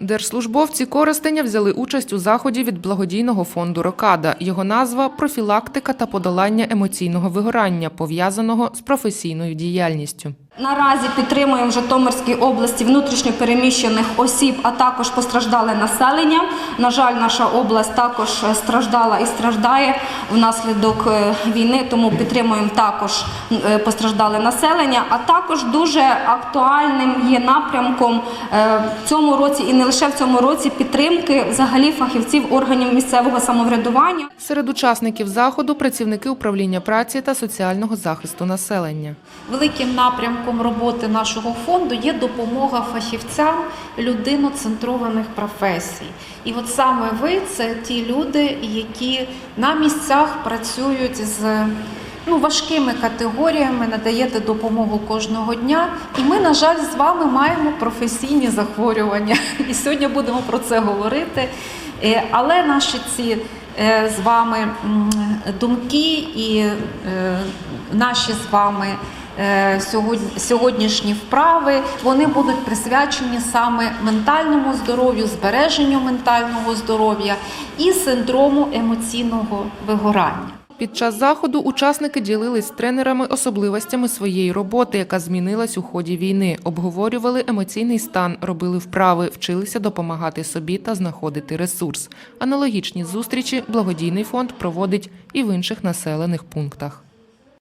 Держслужбовці Коростеня взяли участь у заході від благодійного фонду Рокада. Його назва профілактика та подолання емоційного вигорання, пов'язаного з професійною діяльністю. Наразі підтримуємо в Житомирській області внутрішньо переміщених осіб, а також постраждале населення. На жаль, наша область також е, страждала і страждає внаслідок е, війни, тому підтримуємо також е, постраждале населення. А також дуже актуальним є напрямком в цьому році і не лише в цьому році підтримки взагалі фахівців органів місцевого самоврядування. Серед учасників заходу працівники управління праці та соціального захисту населення. Великим напрямком роботи нашого фонду є допомога фахівцям людиноцентрованих професій. І от саме ви це ті люди, які на місцях працюють з ну, важкими категоріями, надаєте допомогу кожного дня. І ми, на жаль, з вами маємо професійні захворювання. І сьогодні будемо про це говорити. Е, Але наші ці з вами думки і е, наші з вами е, сьогоднішні вправи вони будуть присвячені саме ментальному здоров'ю, збереженню ментального здоров'я і синдрому емоційного вигорання. Під час заходу учасники ділились з тренерами особливостями своєї роботи, яка змінилась у ході війни. Обговорювали емоційний стан, робили вправи, вчилися допомагати собі та знаходити ресурс. Аналогічні зустрічі благодійний фонд проводить і в інших населених пунктах.